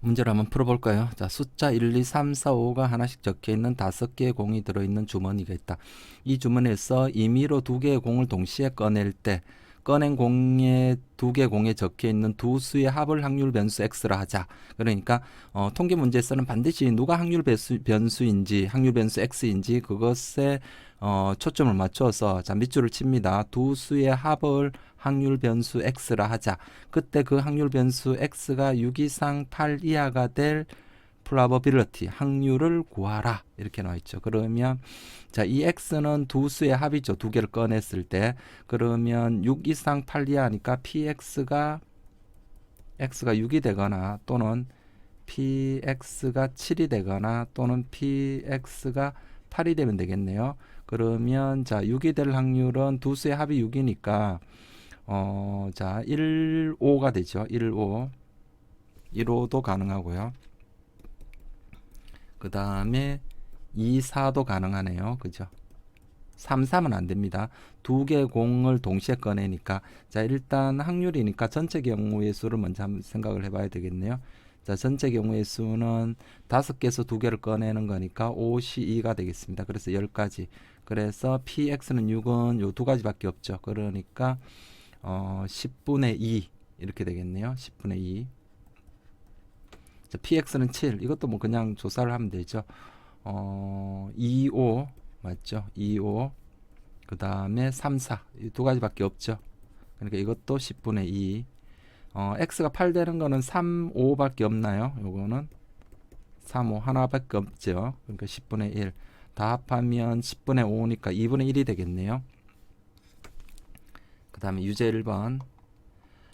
문제를 한번 풀어볼까요? 자, 숫자 1, 2, 3, 4, 5가 하나씩 적혀 있는 다섯 개의 공이 들어있는 주머니가 있다. 이 주머니에서 임의로 두 개의 공을 동시에 꺼낼 때 꺼낸 공에 두개 공에 적혀 있는 두 수의 합을 확률 변수 x라 하자. 그러니까 어, 통계 문제에서는 반드시 누가 확률 변수, 변수인지 확률 변수 x인지 그것에 어, 초점을 맞춰서 자 밑줄을 칩니다. 두 수의 합을 확률 변수 x라 하자. 그때 그 확률 변수 x가 6 이상 8 이하가 될 probability 확률을 구하라 이렇게 나와 있죠. 그러면 자, 이 x는 두 수의 합이죠. 두 개를 꺼냈을 때 그러면 6 이상 8 이하니까 px가 x가 6이 되거나 또는 px가 7이 되거나 또는 px가 8이 되면 되겠네요. 그러면 자, 6이 될 확률은 두 수의 합이 6이니까 어, 자, 1, 5가 되죠. 1, 5. 1, 5도 가능하고요. 그 다음에 2, 4도 가능하네요. 그죠? 3, 3은 안 됩니다. 두 개 공을 동시에 꺼내니까. 자, 일단 확률이니까 전체 경우의 수를 먼저 한번 생각을 해봐야 되겠네요. 자, 전체 경우의 수는 다섯 개에서 두 개를 꺼내는 거니까 5시 2가 되겠습니다. 그래서 10가지. 그래서 px는 6은 요 두 가지밖에 없죠. 그러니까 어, 10분의 2 이렇게 되겠네요. 10분의 2. 자, px는 7. 이것도 뭐 그냥 조사를 하면 되죠. 어, 25 맞죠? 25. 그 다음에 3, 4. 이 두 가지밖에 없죠. 그러니까 이것도 10분의 2. 어, x가 8 되는 거는 3, 5밖에 없나요? 요거는 3, 5 하나밖에 없죠. 그러니까 10분의 1. 다 합하면 10분의 5니까 2분의 1이 되겠네요. 그 다음에 유제 1번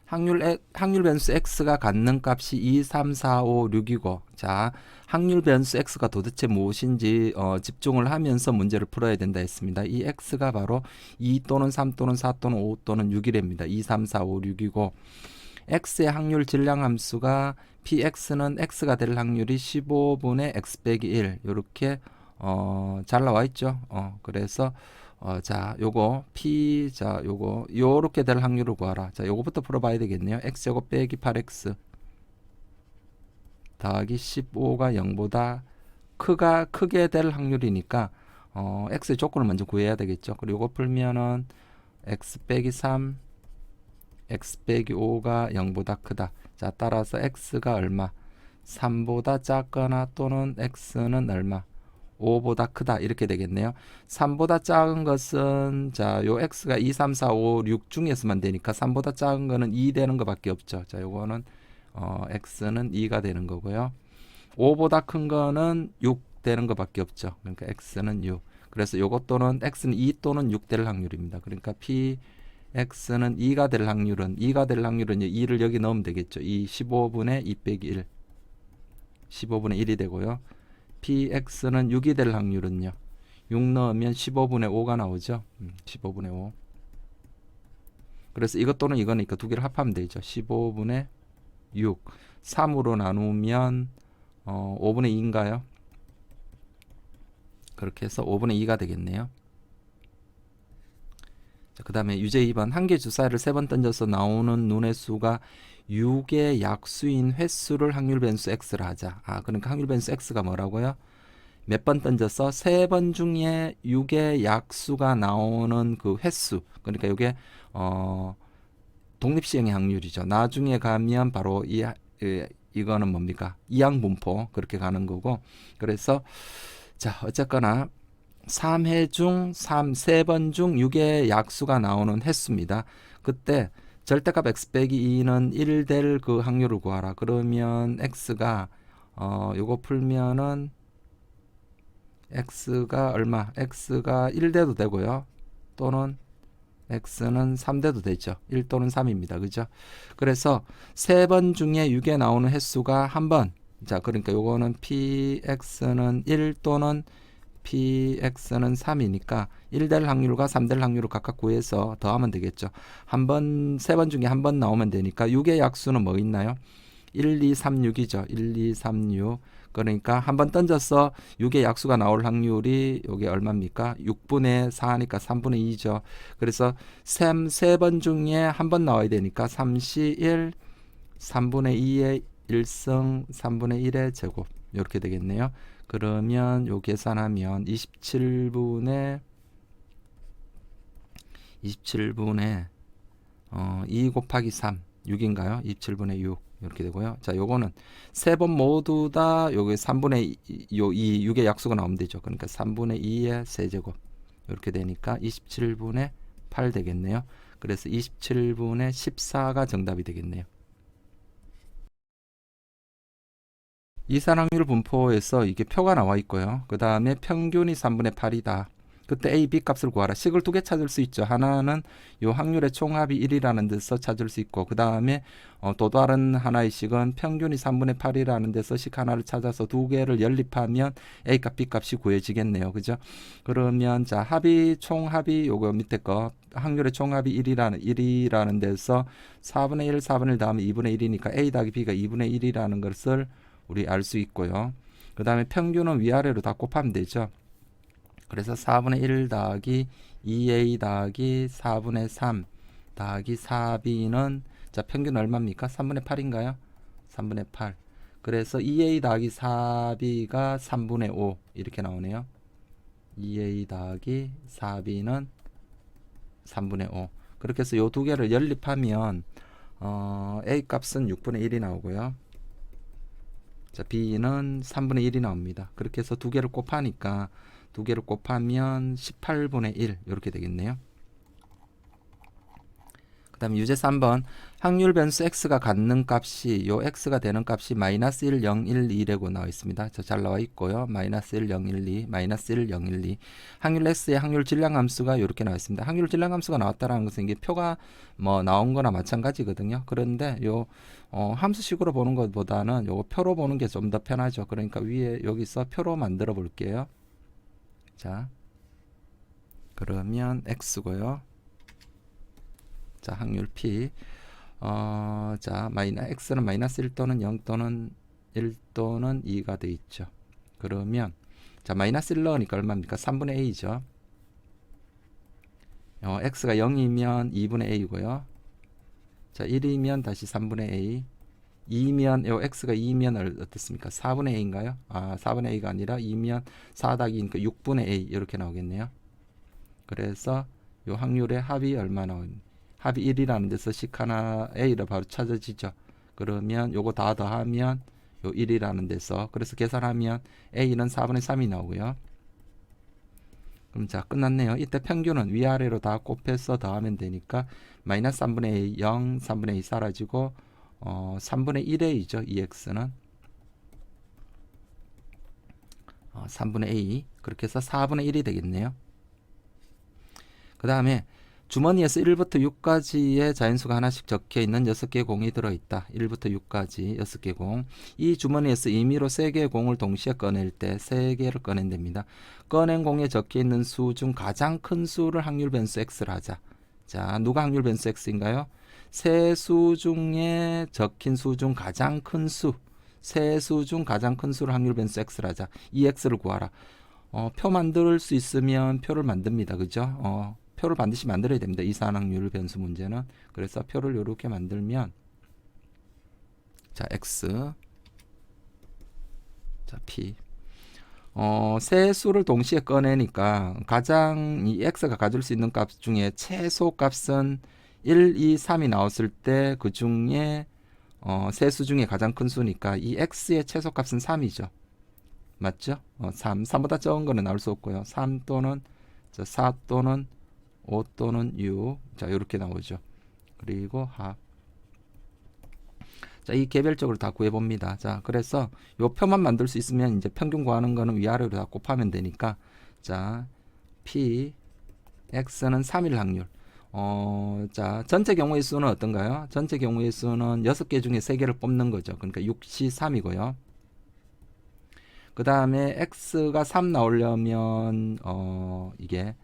확률, 에- 확률 변수 x가 갖는 값이 2, 3, 4, 5, 6이고 자 확률 변수 x가 도대체 무엇인지 어, 집중을 하면서 문제를 풀어야 된다 했습니다. 이 x가 바로 2 또는 3 또는 4 또는 5 또는 6이랍니다. 2, 3, 4, 5, 6이고 x의 확률 질량 함수가 px는 x가 될 확률이 15분의 x 빼기 1 이렇게 어, 잘 나와 있죠. 어, 그래서 어, 자, 요거 p 자, 요거 요렇게 될 확률을 구하라. 자, 요거부터 풀어 봐야 되겠네요. x 요거 빼기 8x 더하기 15가 0보다 크가 크게 될 확률이니까 어, x의 조건을 먼저 구해야 되겠죠. 그리고 요거 풀면은 x 빼기 3 x 빼기 5가 0보다 크다. 자, 따라서 x가 얼마? 3보다 작거나 또는 x는 얼마? 5보다 크다 이렇게 되겠네요. 3보다 작은 것은 자, 요 x가 2, 3, 4, 5, 6 중에서만 되니까 3보다 작은 거는 2 되는 것밖에 없죠. 자, 요거는 어, x는 2가 되는 거고요. 5보다 큰 거는 6 되는 것밖에 없죠. 그러니까 x는 6. 그래서 요것 또는 x는 2 또는 6 될 확률입니다. 그러니까 p x는 2가 될 확률은 2가 될 확률은 2를 여기 넣으면 되겠죠. 2 15분의 2 빼기 1. 15분의 1이 되고요. Px는 6이 될 확률은요. 6 넣으면 15분의 5가 나오죠. 음, 15분의 5. 그래서 이것 또는 이거니까 두 개를 합하면 되죠. 15분의 6. 3으로 나누면 어, 5분의 2인가요? 그렇게 해서 5분의 2가 되겠네요. 자, 그다음에 유제 2번 한 개 주사위를 세 번 던져서 나오는 눈의 수가 6의 약수인 횟수를 확률 변수 x라 하자. 아, 그러니까 확률 변수 x가 뭐라고요? 몇 번 던져서 세 번 중에 6의 약수가 나오는 그 횟수. 그러니까 이게 어 독립시행의 확률이죠. 나중에 가면 바로 이 이- 이거는 뭡니까? 이항분포 그렇게 가는 거고. 그래서 자, 어쨌거나 3회 중 3, 3번 중 6의 약수가 나오는 횟수입니다. 그때 절대값 x 빼기 2는 1될그 확률을 구하라. 그러면 x가 어 요거 풀면은 x가 얼마? x가 1 돼도 되고요. 또는 x는 3 돼도 되죠. 1 또는 3입니다. 그죠? 그래서 세 번 중에 6에 나오는 횟수가 한 번. 자, 그러니까 요거는 px는 1 또는 px는 3이니까 1될 확률과 3될 확률을 각각 구해서 더하면 되겠죠. 한 번, 세 번 중에 한 번 나오면 되니까 6의 약수는 뭐 있나요? 1, 2, 3, 6이죠. 1, 2, 3, 6. 그러니까 한 번 던져서 6의 약수가 나올 확률이 요게 얼마입니까? 6분의 4니까 3분의 2죠. 그래서 세번 중에 한 번 나와야 되니까 3시 1, 3분의 2의 1승 3분의 1의 제곱 이렇게 되겠네요. 그러면 요 계산하면 27분의 27분의 어, 2 곱하기 3 6인가요? 27분의 6 이렇게 되고요. 자, 요거는 세 번 모두 다 요게 3분의 2, 요 2, 6의 약수가 나오면 되죠. 그러니까 3분의 2의 세제곱 이렇게 되니까 27분의 8 되겠네요. 그래서 27분의 14가 정답이 되겠네요. 이산 확률 분포에서 이게 표가 나와 있고요. 그 다음에 평균이 3분의 8이다. 그때 A, B 값을 구하라. 식을 두 개 찾을 수 있죠. 하나는 요 확률의 총합이 1이라는 데서 찾을 수 있고, 그 다음에 어, 또 다른 하나의 식은 평균이 3분의 8이라는 데서 식 하나를 찾아서 두 개를 연립하면 A 값, B 값이 구해지겠네요. 그죠? 그러면 자 합이 총합이 요거 밑에 거 확률의 총합이 1이라는 1이라는 데서 4분의 1, 4분의 1 다음에 2분의 1이니까 A 더하기 B가 2분의 1이라는 것을 우리 알 수 있고요. 그 다음에 평균은 위아래로 다 곱하면 되죠. 그래서 4분의 1 더하기 2a 더하기 4분의 3 더하기 4b는 자 평균 얼마입니까? 3분의 8인가요? 3분의 8 그래서 2a 더하기 4b가 3분의 5 이렇게 나오네요 2a 더하기 4b는 3분의 5 그렇게 해서 요 두 개를 연립하면 어, a 값은 6분의 1이 나오고요 자 b는 3분의 1이 나옵니다 그렇게 해서 두 개를 곱하니까 두 개를 곱하면 18분의 1 이렇게 되겠네요. 그 다음에 유제 3번 확률 변수 x가 갖는 값이 요 x가 되는 값이 마이너스 1, 0, 1, 2라고 나와 있습니다. 저 잘 나와 있고요. 마이너스 1, 0, 1, 2, 마이너스 1, 0, 1, 2 확률 x의 확률 질량 함수가 이렇게 나와 있습니다. 확률 질량 함수가 나왔다라는 것은 이게 표가 뭐 나온 거나 마찬가지거든요. 그런데 요 어, 함수식으로 보는 것보다는 요 표로 보는 게 좀 더 편하죠. 그러니까 위에 여기서 표로 만들어 볼게요. 자, 그러면 x고요. 자, 확률 p. 어, 자, 마이너 x는 마이너스 1 또는 0 또는 1 또는 2가 돼 있죠. 그러면 자, 마이너스 1 넣으니까 얼마입니까? 3분의 a죠. 어, x가 0이면 2분의 a고요. 자, 1이면 다시 3분의 a. 2면 요 x가 2면 어떻습니까? 4분의 a인가요? 아, 4분의 a가 아니라 2면 4 더하기니까 6분의 a 이렇게 나오겠네요. 그래서 요 확률의 합이 얼마 나오니? 합이 1이라는 데서 식 하나 a를 바로 찾아지죠. 그러면 요거 다 더하면 요 1이라는 데서 그래서 계산하면 a는 4분의 3이 나오고요. 그럼 자 끝났네요. 이때 평균은 위아래로 다 곱해서 더하면 되니까 마이너스 3분의 a 0, 3분의 2 사라지고 어, 3분의 1a죠. 2x는 어, 3분의 a 그렇게 해서 4분의 1이 되겠네요. 그 다음에 주머니에서 1부터 6까지의 자연수가 하나씩 적혀 있는 6개의 공이 들어 있다. 1부터 6까지 6개 공. 이 주머니에서 임의로 3개의 공을 동시에 꺼낼 때 3개를 꺼낸답니다. 꺼낸 공에 적혀 있는 수 중 가장 큰 수를 확률 변수 x를 하자. 자, 누가 확률 변수 x인가요? 세 수 중에 적힌 수 중 가장 큰 수, 세 수 중 가장 큰 수를 확률 변수 x를 하자. 이 x를 구하라. 어, 표 만들 수 있으면 표를 만듭니다. 그죠? 어, 표를 반드시 만들어야 됩니다. 이산확률 변수 문제는. 그래서 표를 이렇게 만들면 자, x 자, p 어, 세 수를 동시에 꺼내니까 가장 이 x가 가질 수 있는 값 중에 최소 값은 1, 2, 3이 나왔을 때 그 중에 어, 세 수 중에 가장 큰 수니까 이 x의 최소 값은 3이죠. 맞죠? 어, 3. 3보다 적은 거는 나올 수 없고요. 3 또는 4 또는 5 또는 6. 자, 이렇게 나오죠. 그리고 합. 자, 이 개별적으로 다 구해 봅니다. 자, 그래서 요 표만 만들 수 있으면 이제 평균 구하는 거는 위아래로 다 곱하면 되니까 자, p x는 3일 확률. 어, 자, 전체 경우의 수는 어떤가요? 전체 경우의 수는 6개 중에 3개를 뽑는 거죠. 그러니까 6시 3이고요. 그 다음에 x가 3 나오려면 어, 이게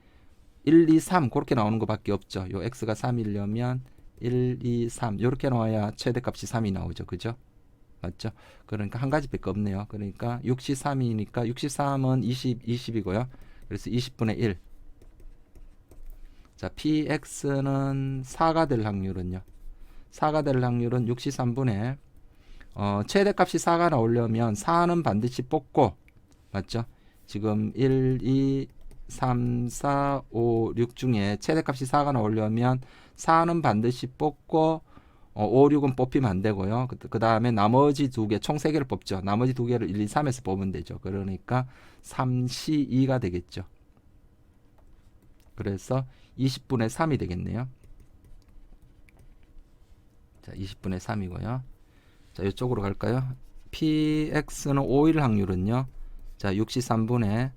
1, 2, 3 그렇게 나오는 것밖에 없죠. 요 x가 3이려면 1, 2, 3 이렇게 나와야 최대값이 3이 나오죠. 그죠? 맞죠? 그러니까 한 가지밖에 없네요. 그러니까 6시 3이니까 6시 3은 20, 20이고요. 그래서 20분의 1. 자, px는 4가 될 확률은요. 4가 될 확률은 6시 3분의 어, 최대값이 4가 나오려면 4는 반드시 뽑고 맞죠? 지금 1, 2, 3, 4, 5, 6 중에 최대값이 4가 나오려면 4는 반드시 뽑고 어, 5, 6은 뽑히면 안 되고요. 그, 그 다음에 나머지 두 개, 총 세 개를 뽑죠. 나머지 두 개를 1, 2, 3에서 뽑으면 되죠. 그러니까 3, C, 2가 되겠죠. 그래서 20분의 3이 되겠네요. 자, 20분의 3이고요. 자, 이쪽으로 갈까요? PX는 5일 확률은요. 자, 63분의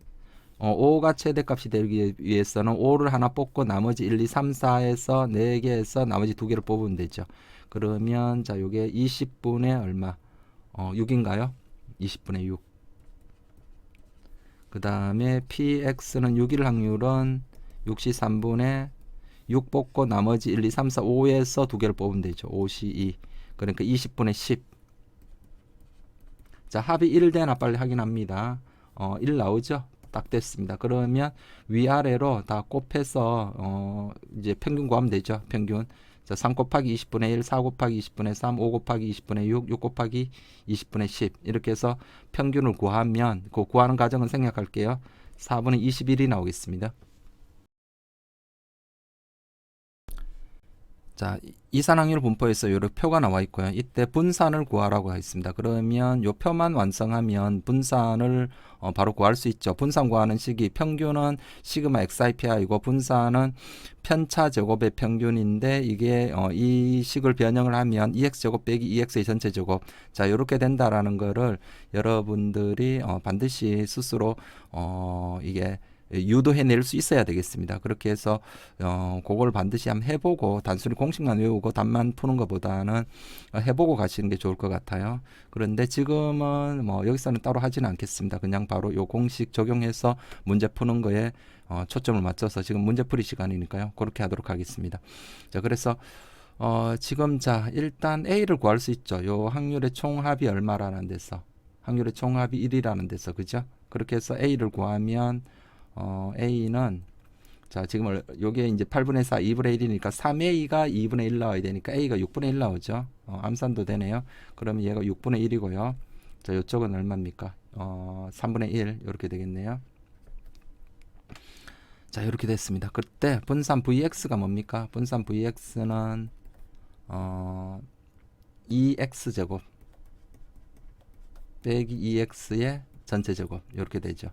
어, 5가 최대값이 되기 위해서는 5를 하나 뽑고 나머지 1, 2, 3, 4에서 4개에서 나머지 두 개를 뽑으면 되죠. 그러면 자, 요게 20분의 얼마? 어, 6인가요? 20분의 6. 그 다음에 PX는 6일 확률은 63분의 6 뽑고 나머지 1, 2, 3, 4, 5에서 두 개를 뽑으면 되죠. 5C2. 그러니까 20분의 10. 자, 합이 1 되나 빨리 확인합니다. 어, 1 나오죠? 딱 됐습니다. 그러면 위아래로 다 곱해서 어, 이제 평균 구하면 되죠. 평균. 자, 3 곱하기 20분의 1, 4 곱하기 20분의 3, 5 곱하기 20분의 6, 6 곱하기 20분의 10. 이렇게 해서 평균을 구하면 그 구하는 과정은 생략할게요. 4분의 21이 나오겠습니다. 자, 이산확률 분포에서 이렇게 표가 나와 있고요. 이때 분산을 구하라고 하어 있습니다. 그러면 요 표만 완성하면 분산을 어, 바로 구할 수 있죠. 분산 구하는 식이 평균은 시그마 XIPI고 분산은 편차 제곱의 평균인데 이게 어, 이 식을 변형을 하면 EX 제곱 빼기 EX의 전체 제곱. 자, 이렇게 된다라는 거를 여러분들이 어, 반드시 스스로 어, 이게 유도해낼 수 있어야 되겠습니다. 그렇게 해서 어 그걸 반드시 한번 해보고 단순히 공식만 외우고 답만 푸는 것보다는 해보고 가시는 게 좋을 것 같아요. 그런데 지금은 뭐 여기서는 따로 하지는 않겠습니다. 그냥 바로 요 공식 적용해서 문제 푸는 거에 어 초점을 맞춰서 지금 문제풀이 시간이니까요. 그렇게 하도록 하겠습니다. 자 그래서 어 지금 자 일단 A를 구할 수 있죠. 요 확률의 총합이 얼마라는 데서 확률의 총합이 1이라는 데서 그죠? 그렇게 해서 A를 구하면 어, A는 자 지금 얼- 요게 이제 8분의 4, 2분의 1이니까 3A가 2분의 1 나와야 되니까 A가 6분의 1 나오죠. 어, 암산도 되네요. 그러면 얘가 6분의 1이고요. 자 이쪽은 얼마입니까? 어, 3분의 1 이렇게 되겠네요. 자 이렇게 됐습니다. 그때 분산 VX가 뭡니까? 분산 VX는 어, 2X 제곱 빼기 2X의 전체 제곱 이렇게 되죠.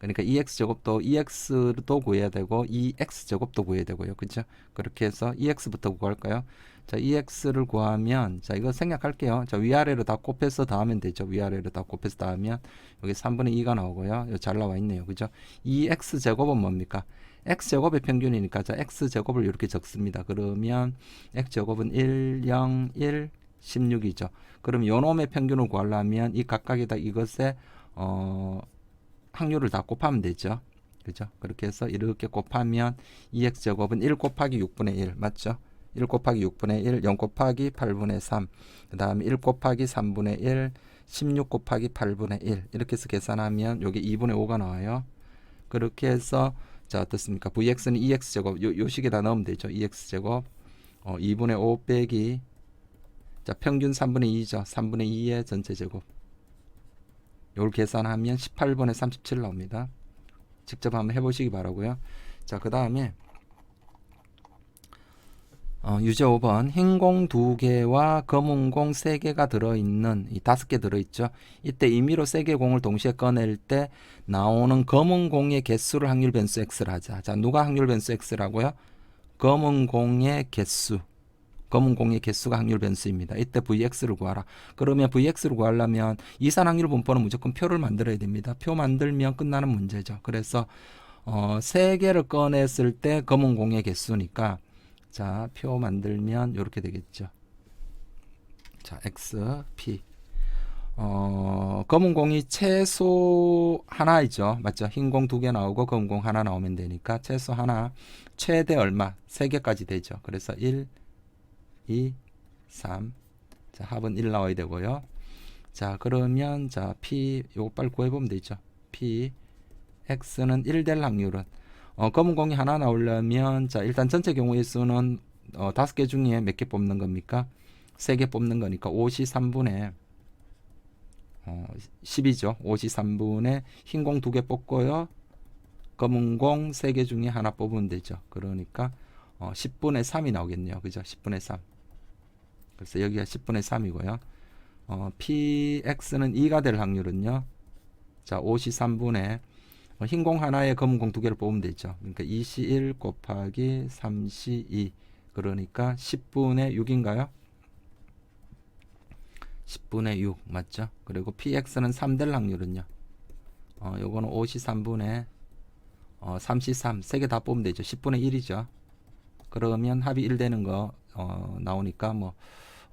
그러니까 2x 제곱도 2x도 구해야 되고 2x 제곱도 구해야 되고요. 그렇죠? 그렇게 해서 2x부터 구할까요? 자, 2x를 구하면 자, 이거 생략할게요. 자, 위아래로 다 곱해서 더하면 되죠. 위아래로 다 곱해서 더하면 여기 3분의 2가 나오고요. 여기 잘 나와 있네요. 그죠? 2x 제곱은 뭡니까? x 제곱의 평균이니까 자, x 제곱을 이렇게 적습니다. 그러면 x 제곱은 1, 0, 1, 16이죠. 그럼 요놈의 평균을 구하려면 이 각각에다 이것에 어 확률을 다 곱하면 되죠. 그죠? 그렇게 해서 이렇게 곱하면 2x 제곱은 1 곱하기 6분의 1 맞죠? 1 곱하기 6분의 1, 0 곱하기 8분의 3, 그 다음에 1 곱하기 3분의 1, 16 곱하기 8분의 1 이렇게 해서 계산하면 여기 2분의 5가 나와요. 그렇게 해서 자 어떻습니까? vx는 2x 제곱 요, 요 식에다 넣으면 되죠. 2x 제곱 어, 2분의 5 빼기 자 평균 3분의 2죠. 3분의 2의 전체 제곱 요걸 계산하면 18분의 37 나옵니다. 직접 한번 해보시기 바라고요. 자, 그 다음에 어, 유제 5번 흰공두 개와 검은 공세 개가 들어있는 이 다섯 개 들어있죠. 이때 임의로 세개 공을 동시에 꺼낼 때 나오는 검은 공의 개수를 확률 변수 x를 하자. 자, 누가 확률 변수 x라고요? 검은 공의 개수. 검은 공의 개수가 확률 변수입니다. 이때 VX를 구하라. 그러면 VX를 구하려면 이산 확률 분포는 무조건 표를 만들어야 됩니다. 표 만들면 끝나는 문제죠. 그래서 어, 세 개를 꺼냈을 때 검은 공의 개수니까 자, 표 만들면 이렇게 되겠죠. 자, X, P. 어, 검은 공이 최소 하나이죠. 맞죠? 흰 공 두 개 나오고 검은 공 하나 나오면 되니까 최소 하나, 최대 얼마? 세 개까지 되죠. 그래서 1, 2, 3. 자, 합은 1 나와야 되고요. 자, 그러면 자, P 요거 빨리 구해 보면 되죠. P X는 1 될 확률은 어, 검은 공이 하나 나오려면 자, 일단 전체 경우의 수는 어, 다섯 개 중에 몇 개 뽑는 겁니까? 세개 뽑는 거니까 5시 3분의 어, 10이죠. 5시 3분의 흰공두개 뽑고요. 검은 공세개 중에 하나 뽑으면 되죠. 그러니까 어, 10분의 3이 나오겠네요. 그죠? 10분의 3. 그래서 여기가 10분의 3이고요. 어, PX는 2가 될 확률은요. 자, 5시 3분의 어, 흰공 하나에 검은 공 두 개를 뽑으면 되죠. 그러니까 2시 1 곱하기 3시 2. 그러니까 10분의 6인가요? 10분의 6 맞죠? 그리고 PX는 3 될 확률은요. 어, 요거는 5시 3분의 어, 3시 3. 세 개 다 뽑으면 되죠. 10분의 1이죠. 그러면 합이 1 되는 거 어, 나오니까 뭐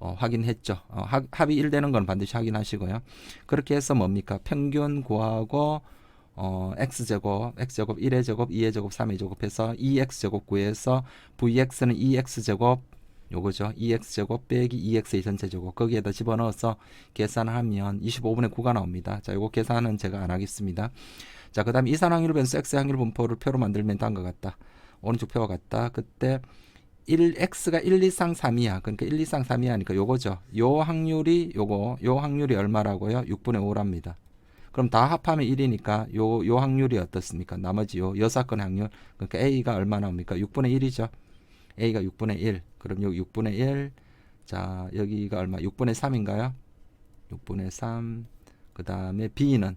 어, 확인했죠. 어, 합, 합이 1 되는 건 반드시 확인하시고요. 그렇게 해서 뭡니까? 평균 구하고 어, x제곱, x제곱 1의 제곱, 2의 제곱, 3의 제곱 해서 2x제곱 구해서 vx는 2x제곱 요거죠. 2x제곱 빼기 2x의 전체 제곱 거기에다 집어넣어서 계산을 하면 25분의 9가 나옵니다. 자, 요거 계산은 제가 안 하겠습니다. 자, 그 다음에 이산 확률 변수 x 확률 분포를 표로 만들면 다음과 같다. 오른쪽 표와 같다. 그때 1x가 1, 2, 3, 3이야. 그러니까 1, 2, 3, 3이 하니까 요거죠. 요 확률이 요거 요 확률이 얼마라고요? 6분의 5랍니다. 그럼 다 합하면 1이니까 요 요 확률이 어떻습니까? 나머지 요 여섯 건의 확률. 그러니까 a가 얼마 나옵니까? 6분의 1이죠. a가 6분의 1. 그럼 여기 6분의 1. 자, 여기가 얼마? 6분의 3인가요? 6분의 3. 그다음에 b는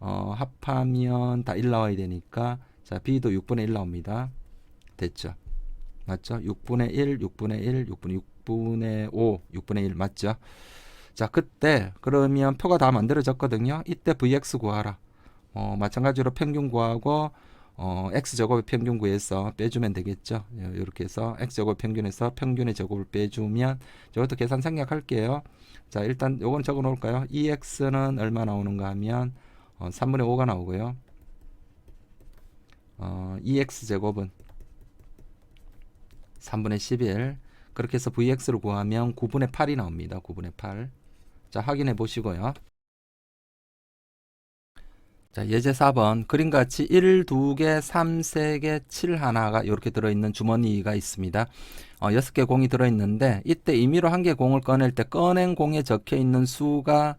어, 합하면 다 1 나와야 되니까 자, b도 6분의 1 나옵니다. 됐죠? 맞죠? 6분의 1, 6분의 1, 6분의 6분의 5, 6분의 1 맞죠? 자, 그때 그러면 표가 다 만들어졌거든요. 이때 vx 구하라. 어, 마찬가지로 평균 구하고 어, x 제곱의 평균 구해서 빼주면 되겠죠. 이렇게 해서 x 제곱 평균에서 평균의 제곱을 빼주면 저것도 계산 생략할게요. 자, 일단 요건 적어 놓을까요? 2x는 얼마 나오는가 하면 어, 3분의 5가 나오고요. 어, 2x 제곱은 3분의 11 그렇게 해서 vx를 구하면 9분의 8이 나옵니다. 9분의 8. 자, 확인해 보시고요. 자, 예제 4번 그림과 같이 1, 2개, 3, 3개, 7 하나가 이렇게 들어있는 주머니가 있습니다. 어, 6개 공이 들어있는데 이때 임의로 한 개 공을 꺼낼 때 꺼낸 공에 적혀 있는 수가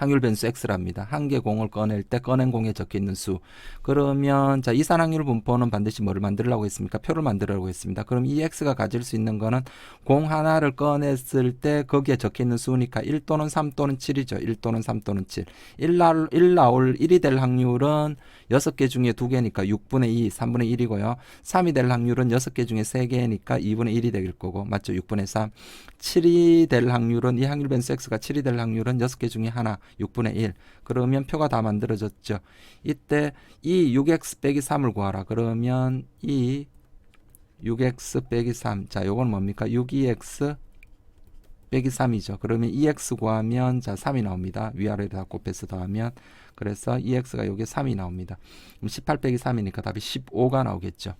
확률 변수 x랍니다. 한 개 공을 꺼낼 때 꺼낸 공에 적혀 있는 수. 그러면 자 이산 확률 분포는 반드시 뭐를 만들려고 했습니까? 표를 만들려고 했습니다. 그럼 이 x가 가질 수 있는 거는 공 하나를 꺼냈을 때 거기에 적혀 있는 수니까 1 또는 3 또는 7이죠. 1 또는 3 또는 7. 1 나올 1 나올 1이 될 확률은 6개 중에 2개니까 6분의 2, 3분의 1이고요. 3이 될 확률은 6개 중에 3개니까 2분의 1이 될 거고. 맞죠? 6분의 3. 7이 될 확률은 이 확률 변수 x가 7이 될 확률은 6개 중에 하나 6분의 1. 그러면 표가 다 만들어졌죠. 이때 이 6x 빼기 3을 구하라. 그러면 이 6x 빼기 3. 자, 요건 뭡니까? 6EX 빼기 3이죠. 그러면 2x 구하면 자 3이 나옵니다. 위아래다 곱해서 더하면 그래서 2x가 요게 3이 나옵니다. 그럼 18 빼기 3이니까 답이 15가 나오겠죠.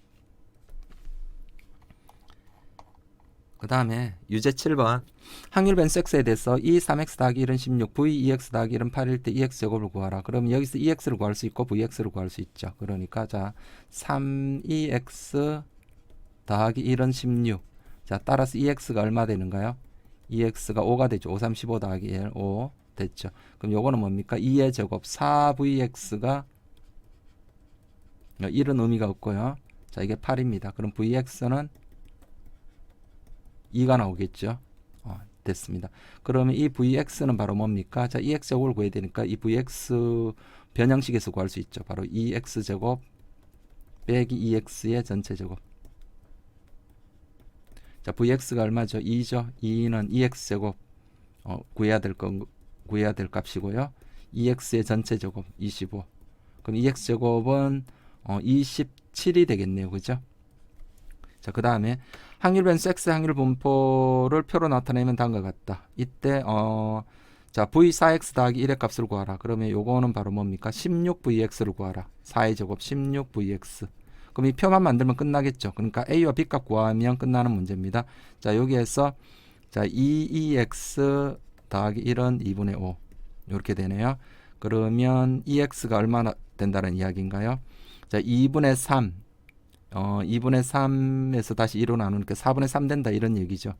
그 다음에 유제 7번 확률 변수 x에 대해서 e 3x 더하기 1은 16 v 2x 더하기 1은 8일 때 2x 제곱을 구하라. 그럼 여기서 2x를 구할 수 있고 vx를 구할 수 있죠. 그러니까 자 3ex 더하기 1은 16. 자 따라서 2x가 얼마 되는가요? 2x가 5가 되죠. 5, 3, 15 더하기 1, 5 됐죠. 그럼 요거는 뭡니까? 2의 제곱 4vx가 1은 의미가 없고요. 자 이게 8입니다. 그럼 vx는 2가 나오겠죠. 어, 됐습니다. 그러면 이 vx는 바로 뭡니까? 자, 2x 제곱을 구해야 되니까 이 vx 변형식에서 구할 수 있죠. 바로 2x 제곱 빼기 2x의 전체 제곱. 자, vx가 얼마죠? 2죠. 2는 2x 제곱 어, 구해야 될 건 구해야 될 값이고요. 2x의 전체 제곱 25. 그럼 2x 제곱은 어, 27이 되겠네요. 그죠? 자, 그 다음에 변수 x 확률 분포를 표로 나타내면 다음과 같다. 이때 어, 자 v 4x 더하기 1의 값을 구하라. 그러면 요거는 바로 뭡니까? 16vx를 구하라. 4의 제곱 16vx. 그럼 이 표만 만들면 끝나겠죠. 그러니까 a와 b 값 구하면 끝나는 문제입니다. 자 여기에서 자 2ex 더하기 1은 2분의 5 이렇게 되네요. 그러면 ex가 얼마나 된다는 이야기인가요? 자 2분의 3 어, 2분의 3에서 다시 1로 나누니까 4분의 3 된다 이런 얘기죠.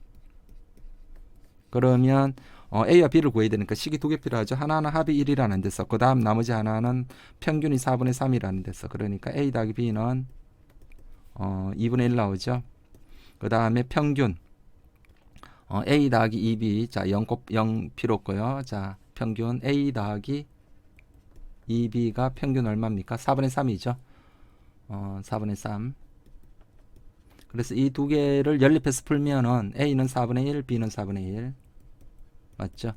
그러면 어, A와 B를 구해야 되니까 식이 두 개 필요하죠. 하나는 합이 1이라는 데서 그 다음 나머지 하나는 평균이 4분의 3이라는 데서 그러니까 A 더하기 B는 어, 2분의 1 나오죠. 그 다음에 평균 어, A 더하기 2B 자 0, 곱, 0 필요 없고요. 자 평균 A 더하기 2B가 평균 얼마입니까? 4분의 3이죠. 어, 4분의 3 그래서 이 두 개를 연립해서 풀면은 A는 4분의 1, B는 4분의 1 맞죠?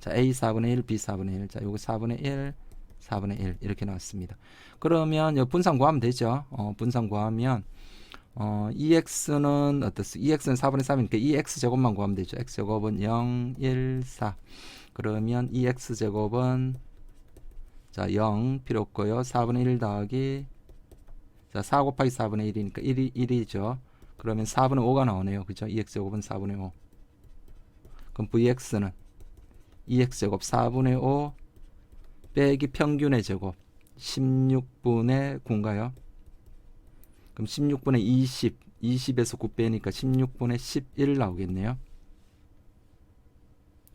자, A 4분의 1, B 4분의 1. 자, 요거 4분의 1, 4분의 1 이렇게 나왔습니다. 그러면 요 분산 구하면 되죠. 어, 분산 구하면 어, EX는 어떻습니까? EX는 4분의 3이니까 EX 제곱만 구하면 되죠. X 제곱은 0, 1, 4. 그러면 EX 제곱은 자, 0 필요 없고요. 4분의 1 더하기 자, 4 곱하기 4분의 1이니까 1이 1이죠. 그러면 4분의 5가 나오네요. 그죠? EX 제곱은 4분의 5. 그럼 VX는 2x 제곱 4분의 5 빼기 평균의 제곱 16분의 9인가요? 그럼 16분의 20 20에서 9 빼니까 16분의 11 나오겠네요.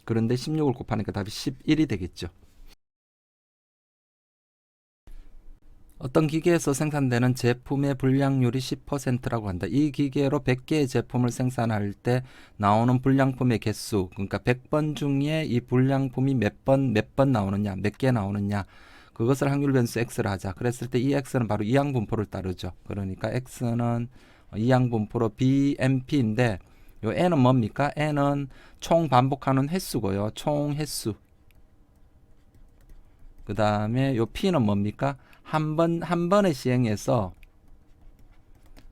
그런데 16을 곱하니까 답이 11이 되겠죠. 어떤 기계에서 생산되는 제품의 불량률이 10%라고 한다. 이 기계로 100개의 제품을 생산할 때 나오는 불량품의 개수, 그러니까 100번 중에 이 불량품이 몇 번, 몇 번 나오느냐, 몇 개 나오느냐, 그것을 확률 변수 x를 하자. 그랬을 때 이 x는 바로 이항 분포를 따르죠. 그러니까 x는 이항 분포로 BMP인데 요 n은 뭡니까? n은 총 반복하는 횟수고요. 총 횟수. 그 다음에 요 p는 뭡니까? 한 번, 한 번의 시행에서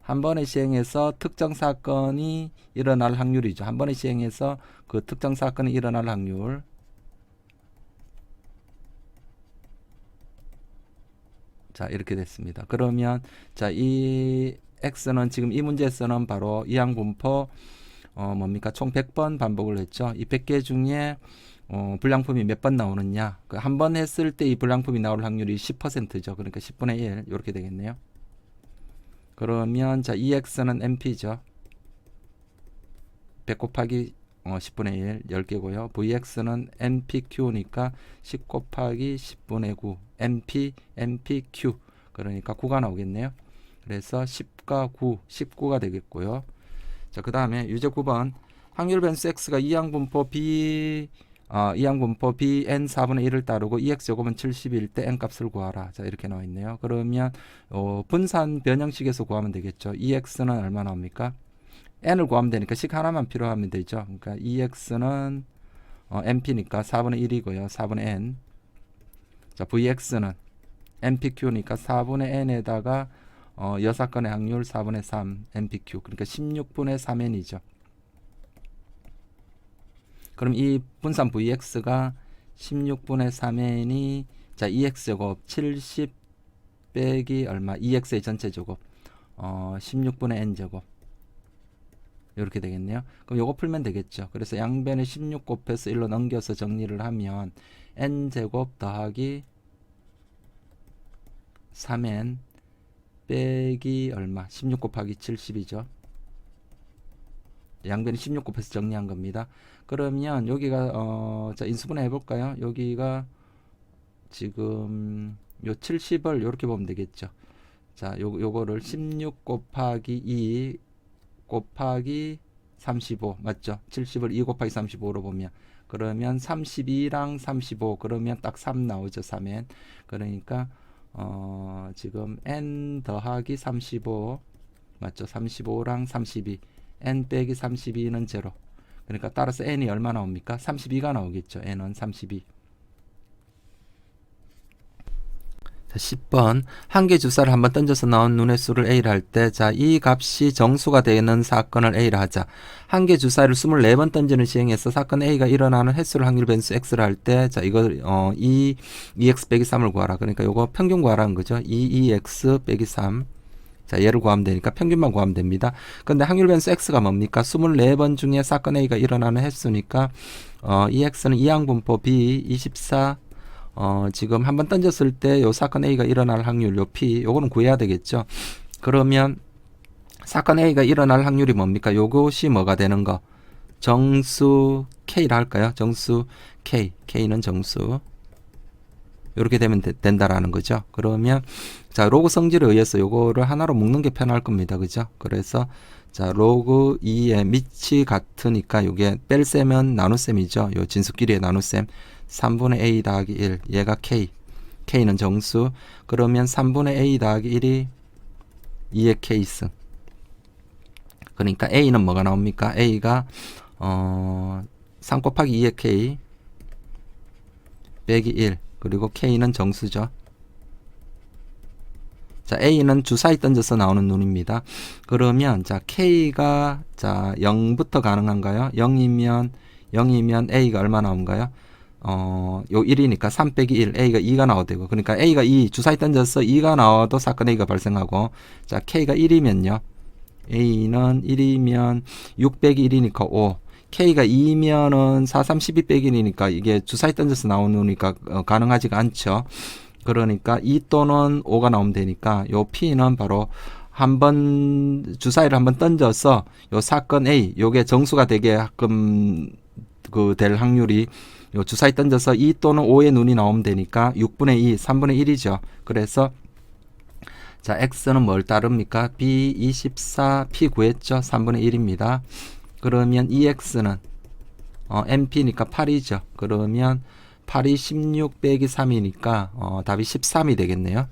한 번의 시행에서 특정 사건이 일어날 확률이죠. 한 번의 시행에서 그 특정 사건이 일어날 확률. 자, 이렇게 됐습니다. 그러면 자, 이 x는 지금 이 문제에서는 바로 이항 분포 어 뭡니까? 총 100번 반복을 했죠. 이 100개 중에 어, 불량품이 몇 번 나오느냐. 그 한 번 했을 때 이 불량품이 나올 확률이 10%죠. 그러니까 10분의 1 이렇게 되겠네요. 그러면 자 EX는 NP죠. 100 곱하기 어, 10분의 1 10개고요. VX는 NPQ니까 10 곱하기 10분의 9 NP NPQ 그러니까 9가 나오겠네요. 그래서 10과 9 19가 되겠고요. 자, 그 다음에 유제 9번 확률 변수 x가 이항 분포 b 어, 이항 분포 b n 4분의 1을 따르고 2x 제곱은 70일 때 n 값을 구하라. 자, 이렇게 나와 있네요. 그러면 어, 분산 변형식에서 구하면 되겠죠. 2x는 얼마 나옵니까? n을 구하면 되니까 식 하나만 필요하면 되죠. 그러니까 2x는 어, np니까 4분의 1이고요. 4분의 n. 자, vx는 npq니까 4분의 n에다가 어, 여사건의 확률 4분의 3 npq. 그러니까 16분의 3n이죠. 그럼 이 분산 vx가 16분의 3n이 자 2x 제곱 70 빼기 얼마 2x의 전체 제곱 어 16분의 n 제곱 이렇게 되겠네요. 그럼 요거 풀면 되겠죠. 그래서 양변에 16 곱해서 1로 넘겨서 정리를 하면 n 제곱 더하기 3n 빼기 얼마 16 곱하기 70이죠. 양변이 16 곱해서 정리한 겁니다. 그러면 여기가 어, 자 인수분해 해볼까요? 여기가 지금 요 70을 이렇게 보면 되겠죠. 자, 요 요거를 16 곱하기 2 곱하기 35 맞죠? 70을 2 곱하기 35로 보면 그러면 32랑 35 그러면 딱 3 나오죠. 3n. 그러니까 어, 지금 n 더하기 35 맞죠? 35랑 32 n 빼기 32는 제로. 그러니까 따라서 n이 얼마 나옵니까? 32가 나오겠죠. n은 32. 자, 10번 한 개 주사를 한번 던져서 나온 눈의 수를 A를 할 때, 자, 이 값이 정수가 되는 사건을 A를 하자. 한 개 주사를 24번 던지는 시행에서 사건 A가 일어나는 횟수를 확률 변수 X를 할 때, 자, 이걸, 어, 2, 2X 빼기 3을 구하라. 그러니까 요거 평균 구하라는 거죠. 2, 2X 빼기 3. 자, 얘를 구하면 되니까 평균만 구하면 됩니다. 근데 확률 변수 X가 뭡니까? 24번 중에 사건 A가 일어나는 횟수니까, 어, 이 X는 이항 분포 B 24, 어, 지금 한번 던졌을 때 요 사건 A가 일어날 확률, 요 P, 요거는 구해야 되겠죠. 그러면 사건 A가 일어날 확률이 뭡니까? 요것이 뭐가 되는 거? 정수 K라 할까요? 정수 K. K는 정수. 이렇게 되면 되- 된다라는 거죠. 그러면 자 로그 성질에 의해서 요거를 하나로 묶는 게 편할 겁니다. 그죠? 그래서 자 로그 2의 밑이 같으니까 요게 뺄셈은 나눗셈이죠. 요 진수끼리의 나눗셈 3분의 a 더하기 1 얘가 k k는 정수 그러면 3분의 a 더하기 1이 2의 k승 그러니까 a는 뭐가 나옵니까? a가 어, 3 곱하기 2의 k 빼기 1 그리고 k는 정수죠. 자, a는 주사위 던져서 나오는 눈입니다. 그러면 자, k가 자, 0부터 가능한가요? 0이면 0이면 a가 얼마 나온가요? 어, 요 1이니까 3 빼기 1, a가 2가 나와도 되고. 그러니까 a가 2, 주사위 던져서 2가 나와도 사건 a가 발생하고. 자, k가 1이면요. a는 1이면 6 빼기 1이니까 5. K가 2면은 4, 3, 12 빼기 1이니까 이게 주사위 던져서 나오니까 어, 가능하지가 않죠. 그러니까 2 또는 5가 나오면 되니까 요 p는 바로 한번 주사위를 한번 던져서 요 사건 A 요게 정수가 되게 가끔 그 될 확률이 요 주사위 던져서 2 또는 5의 눈이 나오면 되니까 6분의 2, 3분의 1이죠. 그래서 자, x는 뭘 따릅니까? b 24, p 구했죠. 3분의 1입니다. 그러면 2x는 어, np니까 8이죠. 그러면 8이 16 빼기 3이니까 어, 답이 13이 되겠네요.